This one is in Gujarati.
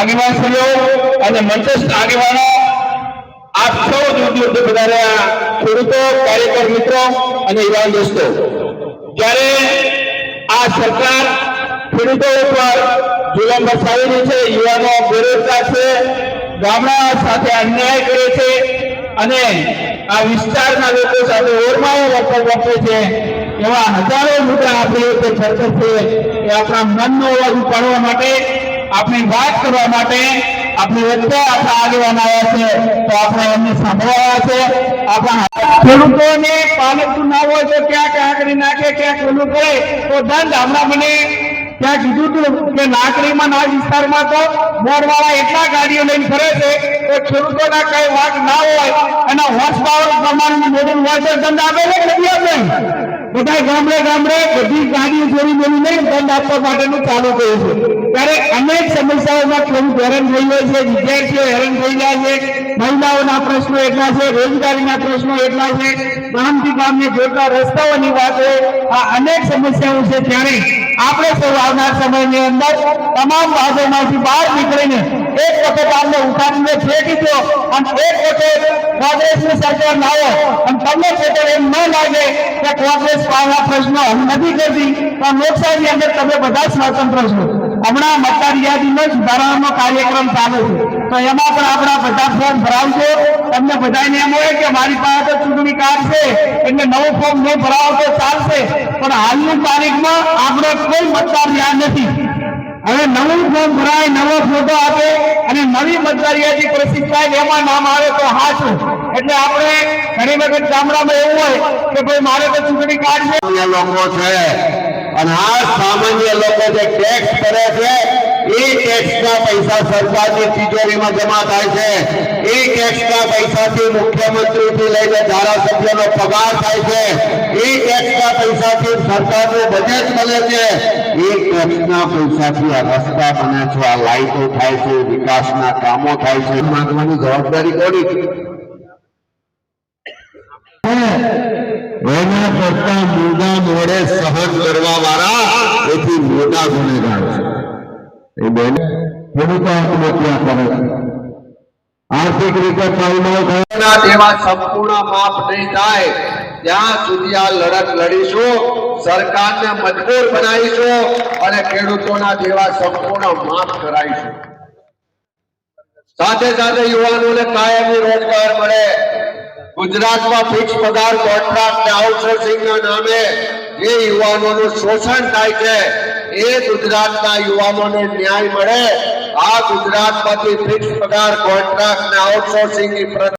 આગેવાનશ્રીઓ અને મંચસ્થ આગેવાનો, આપ સૌ દૂર દૂરથી પધાર્યા ખેડૂતો, કાર્યકર મિત્રો અને યુવાન દોસ્તો, જ્યારે આ સરકાર ખેડૂતો ઉપર જુલમ વસાવી રહી છે, યુવાનો બેરોજગાર છે, ગામડા સાથે અન્યાય કરે છે અને આ વિસ્તારના લોકો સાથે ઓરમાઓ વખત વર્તે છે, એવા હજારો મુદ્દા આપણી વખતે ચર્ચા છે એ આપણા મનનો અવાજ ઉપાડવા માટે આપણી વાત કરવા માટે આપણી વચ્ચે આપણા આગેવાન આવ્યા છે, તો આપણે એમને સાંભળવા છે. આપણા ખેડૂતોને પાલક ના હોય તો ક્યાંક આંકડી નાખે, ક્યાંક ઓલું કરે, તો દંડ હમણાં મને ત્યાં કીધું હતું કે નાકડીમાં ના વિસ્તારમાં તો બોર્ડવાળા એટલા ગાડીઓ લઈને ફરે છે કે ખેડૂતોના કઈ વાંક ના હોય. એના હોર્સ પાવર પ્રમાણનું મોડું હોય તો દંડ આપે છે નથી આપે? બધા ગામડે ગામડે બધી ગાડીઓ જોડી બોલી લઈને દંડ આપવા માટેનું ચાલુ કર્યું છે. ત્યારે અનેક સમસ્યાઓમાં ખેડૂત હેરાન થઈ ગયો છે વિદ્યાર્થીઓ હેરાન થઈ ગયા છે, મહિલાઓના પ્રશ્નો એટલા છે, રોજગારીના પ્રશ્નો એટલા છે, ગામથી ગામને જોડતા રસ્તાઓની વાત હોય, આ અનેક સમસ્યાઓ છે. ત્યારે આપણે સૌ આવનાર સમયની અંદર તમામ વાદોમાંથી બહાર નીકળીને એક વખત આમને ઉઠાવીને ફેંકી દો અને એક વખત કોંગ્રેસની સરકાર લાવો. અને તમને પોતે એમ ન લાગે કે કોંગ્રેસ પાસેના પ્રશ્નો હલ નથી કરતી, પણ લોકશાહીની અંદર તમે બધા સ્વતંત્ર છો. હમણાં મતદાર યાદીનો સુધારણાનો કાર્યક્રમ ચાલુ છે. તો એમાં પણ આપણા બધા ફોર્મ ભરાવજો તમને બધાને એમ હોય કે મારી પાસે તો ચૂંટણી કાર્ડ છે, એટલે નવું ફોર્મ નહીં ભરાવો તો ચાલશે. પણ હાલની તારીખમાં આપણે કોઈ મતદાર યાદ નથી. હવે નવું ફોર્મ ભરાય, નવો ફોટો આપે અને નવી મતદાર યાદી પ્રસિદ્ધ થાય એમાં નામ આવે તો હાચું એટલે આપણે ઘણી વખત ગામડામાં એવું હોય કે ભાઈ મારે તો ચૂંટણી કાર્ડ છે. છે અને આ સામાન્ય લોકો જે ટેક્સ ભરે છે, એ ટેક્સના પૈસા સરકારની તિજોરીમાં જમા થાય છે. એ ટેક્સના પૈસાથી મુખ્યમંત્રીથી લઈને ધારાસભ્યનો પગાર થાય છે. એ ટેક્સના પૈસાથી સરકારનું બજેટ બને છે. એ ટેક્સના પૈસાથી આ રસ્તા બને છે, આ લાઈટો થાય છે, વિકાસના કામો થાય છે. માંગવાની જવાબદારી કોની? મોટા મોડે એથી મોટા ગુનેગાર છે એ બેન ખેડૂતો આત્મહત્યા કરે છે. આર્થિક રીતે થવાના તેવા સંપૂર્ણ માફ નહીં થાય. ત્યાં સુધી આ લડત લડીશું, સરકારને મજબૂર બનાવીશું અને ખેડૂતોના જેવા સંપૂર્ણ માફ કરાવીશું. સાથે સાથે યુવાનોને કાયમી રોજગાર મળે. ગુજરાતમાં ફિક્સ પગાર કોન્ટ્રાક્ટ ને આઉટસોર્સિંગ નામે જે યુવાનોનું શોષણ થાય છે એ ગુજરાતના યુવાનોને ન્યાય મળે. આ ગુજરાતમાંથી ફિક્સ પગાર કોન્ટ્રાક્ટ ને આઉટસોર્સિંગની પ્રથા